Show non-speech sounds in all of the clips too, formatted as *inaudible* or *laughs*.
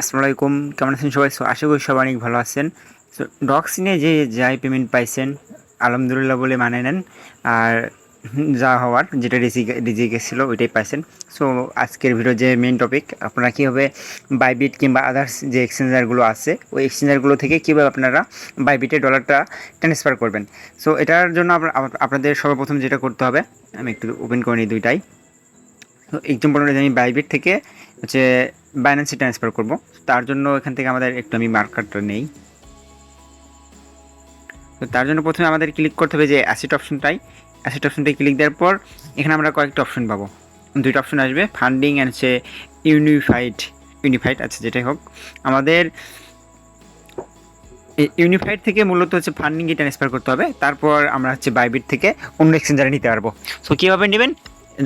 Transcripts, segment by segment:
আসসালামু কেমন আছেন সবাই? So, আশা করি সবাই অনেক ভালো আছেন। সো ডক্সিনে যে যাই পেমেন্ট পাইছেন আলহামদুলিল্লাহ বলে মানে নেন। আর যা হওয়ার যেটা রিজি রিজি গেছিল ওইটাই পাইছেন। সো আজকের ভিডিও যে মেইন টপিক আপনারা কীভাবে বাইবিট কিংবা আদার্স যে এক্সচেঞ্জারগুলো আছে ওই এক্সচেঞ্জারগুলো থেকে কীভাবে আপনারা বাইবিটে ডলারটা ট্রান্সফার করবেন। সো এটার জন্য আপনা- আপ- আপনাদের সর্বপ্রথম যেটা করতে হবে আমি একটু ওপেন করে নিই দুইটাই। তো এক্সাম্পল আমি বাইবিট থেকে হচ্ছে বাইন্যান্সে ট্রান্সফার করব। তার জন্য এখান থেকে আমাদের একটু আমি মার্কারটা নেই। তো তার জন্য প্রথমে আমাদের ক্লিক করতে হবে যে অ্যাসেট অপশনটাই অ্যাসেট অপশনটাই ক্লিক দেওয়ার পর এখানে আমরা কয়েকটা অপশন পাবো। দুইটা অপশন আসবে ফান্ডিং অ্যান্ড হচ্ছে ইউনিফাইড ইউনিফাইড আচ্ছা যেটাই হোক। আমাদের ইউনিফাইড থেকে মূলত হচ্ছে ফান্ডিংয়ে ট্রান্সফার করতে হবে। তারপর আমরা হচ্ছে বাইবিট থেকে অন্য এক্সচেঞ্জারে নিতে পারব। সো কীভাবে নেবেন?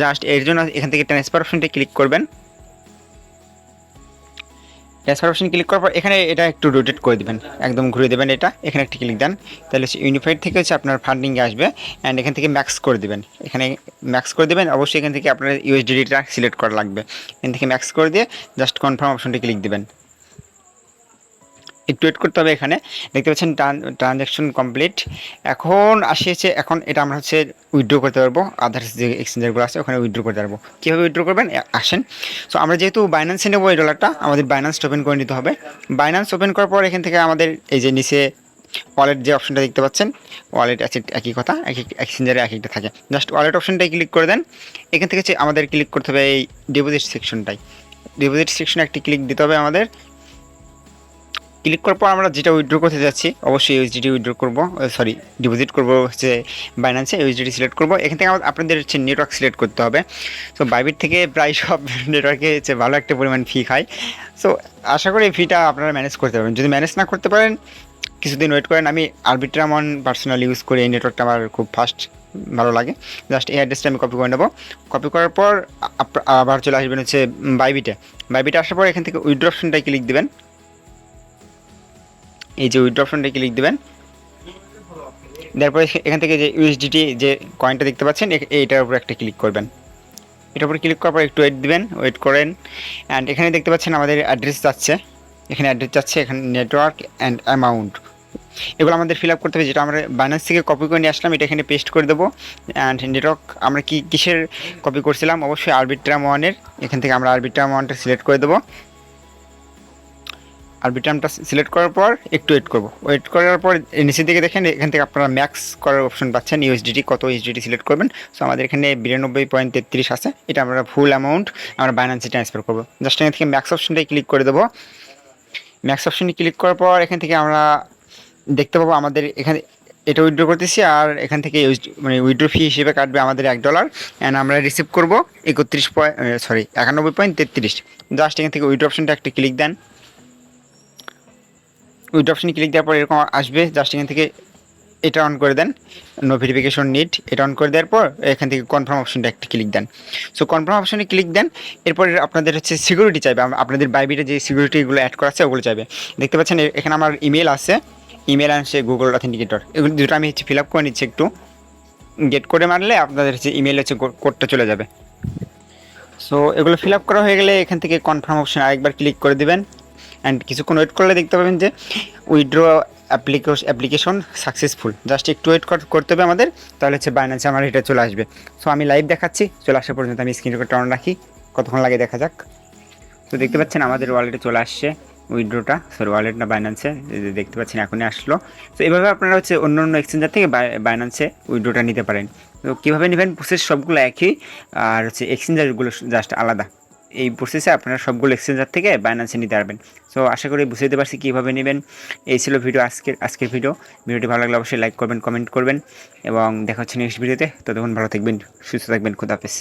জাস্ট এর জন্য এখান থেকে ট্রান্সফার অপশনটা ক্লিক করবেন। ট্রান্সফার অপশন ক্লিক করার পর এখানে এটা একটু রোটেট করে দেবেন। একদম ঘুরে দেবেন এটা। এখানে একটি ক্লিক দেন। তাহলে হচ্ছে ইউনিফাইড থেকে হচ্ছে আপনার ফান্ডিং আসবে অ্যান্ড এখান থেকে ম্যাক্স করে দেবেন। এখানে ম্যাক্স করে দেবেন। অবশ্যই এখান থেকে আপনার ইউএসডিটা সিলেক্ট করা লাগবে। এখান থেকে ম্যাক্স করে দিয়ে জাস্ট কনফার্ম অপশনটি ক্লিক দিবেন। একটু ওয়েট করতে হবে এখানে। দেখতে পাচ্ছেন ট্রানজ্যাকশন কমপ্লিট এখন আসিয়েছে, এখন এটা আমরা হচ্ছে উইথড্র করতে পারব। আদার্স যে এক্সচেঞ্জারগুলো আছে, ওখানে উইথড্র করতে পারব। কীভাবে উইথড্র করবেন? আসেন। সো আমরা যেহেতু বাইন্যান্সে নেব এই ডলারটা আমাদের বাইন্যান্স ওপেন করে নিতে হবে। বাইন্যান্স ওপেন করার পর এখান থেকে আমাদের এই যে নিচে ওয়ালেট যে অপশনটা দেখতে পাচ্ছেন ওয়ালেট একই কথা, এক এক এক্সচেঞ্জারে এক একটা থাকে। জাস্ট ওয়ালেট অপশনটাই ক্লিক করে দেন। এখান থেকে আমাদের ক্লিক করতে হবে এই ডিপোজিট সেকশনটাই ডিপোজিট সেকশনে একটি ক্লিক দিতে হবে আমাদের। ক্লিক করার পর আমরা যেটা উইথড্র করতে যাচ্ছি, অবশ্যই ইউএসডিটি উইথড্র করব সরি ডিপোজিট করব হচ্ছে বাইন্যান্সে ইউএসডিটি সিলেক্ট করব। এখান থেকে আপনাদের হচ্ছে নেটওয়ার্ক সিলেক্ট করতে হবে। সো বাইবিট থেকে প্রায় সব *laughs* নেটওয়ার্কে হচ্ছে ভালো একটা পরিমাণ ফি খায়। সো আশা করি ফিটা আপনারা ম্যানেজ করতে পারবেন। যদি ম্যানেজ না করতে পারেন, কিছুদিন ওয়েট করেন। আমি আরবিট্রামন পার্সোনাল ইউজ করি এই নেটওয়ার্কটা আমার খুব ফাস্ট ভালো লাগে। জাস্ট এই অ্যাড্রেসটা আমি কপি করে নেব। কপি করার পর আবার চলে আসবেন হচ্ছে বাইবিটে বাইবিটে আসার পর এখান থেকে উইথড্র অপশনটাই ক্লিক দেবেন। এই যে উইথড্র অপশনটা ক্লিক দেবেন? তারপরে এখান থেকে যে ইউএসডিটি যে কয়েনটা দেখতে পাচ্ছেন এইটার উপর একটা ক্লিক করবেন। এটার উপর ক্লিক করার পর একটু ওয়েট দিবেন ওয়েট করেন। অ্যান্ড এখানে দেখতে পাচ্ছেন আমাদের অ্যাড্রেস যাচ্ছে। এখানে অ্যাড্রেস যাচ্ছে, এখানে নেটওয়ার্ক অ্যান্ড অ্যামাউন্ট এগুলো আমাদের ফিল আপ করতে হবে, যেটা আমরা বাইন্যান্স থেকে কপি করে নিয়ে আসলাম, এটা এখানে পেস্ট করে দেবো। অ্যান্ড নেটওয়ার্ক আমরা কি কিসের কপি করছিলাম? অবশ্যই আরবিট্রাম ওয়ানের এখান থেকে আমরা আরবিট্রাম ওয়ানটা সিলেক্ট করে দেবো। আরবিট্রামটা সিলেক্ট করার পর একটু ওয়েট করব। ওয়েট করার পর নিচের দিকে দেখেন, এখান থেকে আপনারা ম্যাক্স করার অপশন পাচ্ছেন ইউএসডিটি কত ইউএসডিটি সিলেক্ট করবেন। সো আমাদের এখানে বিরানব্বই পয়েন্ট তেত্রিশ আছে। এটা আমরা ফুল অ্যামাউন্ট আমরা বাইন্যান্সে ট্রান্সফার করব। জাস্ট এখান থেকে ম্যাক্স অপশনটাই ক্লিক করে দেবো। ম্যাক্স অপশনে ক্লিক করার পর এখান থেকে আমরা দেখতে পাবো আমাদের এখানে, এটা উইথড্র করতেছি আর এখান থেকে মানে উইথড্র ফি হিসেবে কাটবে আমাদের এক ডলার অ্যান্ড আমরা রিসিভ করব একত্রিশ পয়েন্ট সরি একানব্বই পয়েন্ট তেত্রিশ। জাস্ট এখান থেকে উইথড্র অপশনটা একটা ক্লিক দেন। উইথ অপশনে ক্লিক দেওয়ার পর এরকম আসবে। জাস্ট এখান থেকে এটা অন করে দেন। নো ভেরিফিকেশন নিট এটা অন করে দেওয়ার পর এখান থেকে কনফার্ম অপশনটা একটা ক্লিক দেন। সো কনফার্ম অপশনে ক্লিক দেন, এরপর আপনাদের হচ্ছে সিকিউরিটি চাইবে। আপনাদের বাইবিটে যে সিকিউরিটিগুলো অ্যাড করা আছে, ওগুলো চাইবে। দেখতে পাচ্ছেন এখানে আমার ইমেল আছে। ইমেল আছে গুগল অথেন্টিকেটর এগুলো দুটো আমি হচ্ছে ফিল আপ করে নিচ্ছি একটু। গেট করে মারলে আপনাদের হচ্ছে ইমেল হচ্ছে কোডটা চলে যাবে। সো এগুলো ফিল আপ করা হয়ে গেলে এখান থেকে কনফার্ম অপশন আরেকবার ক্লিক করে দিবেন। অ্যান্ড কিছুক্ষণ ওয়েট করলে দেখতে পাবেন যে উইথড্র অ্যাপ্লিকেশন সাকসেসফুল জাস্ট একটু ওয়েট করতে হবে আমাদের, তাহলে হচ্ছে বাইন্যান্সে আমার এটা চলে আসবে। সো আমি লাইভ দেখাচ্ছি, চলে আসা পর্যন্ত আমি স্ক্রিন রেকর্ডটা অন রাখি। কতক্ষণ লাগে দেখা যাক। তো দেখতে পাচ্ছেন আমাদের ওয়ালেটে চলে আসছে উইড্রোটা সরি ওয়ালেট না বাইন্যান্সে দেখতে পাচ্ছেন এখনই আসলো। তো এভাবে আপনারা হচ্ছে অন্য অন্য এক্সচেঞ্জার থেকে বাইন্যান্সে উইড্রোটা নিতে পারেন। তো কীভাবে নেবেন? প্রসেস সবগুলো একই, আর হচ্ছে এক্সচেঞ্জারগুলো জাস্ট আলাদা। এই প্রসেসে আপনারা সবগুলো এক্সচেঞ্জার থেকে বাইন্যান্সে নিতে পারবেন। সো আশা করি বুঝতে পারছি কীভাবে নেবেন। এই ছিল ভিডিও আজকের আজকের ভিডিও ভিডিওটি ভালো লাগলে অবশ্যই লাইক করবেন কমেন্ট করবেন। এবং দেখা হচ্ছে নেক্সট ভিডিওতে ততক্ষণ ভালো থাকবেন, সুস্থ থাকবেন। খুদাহাফেজ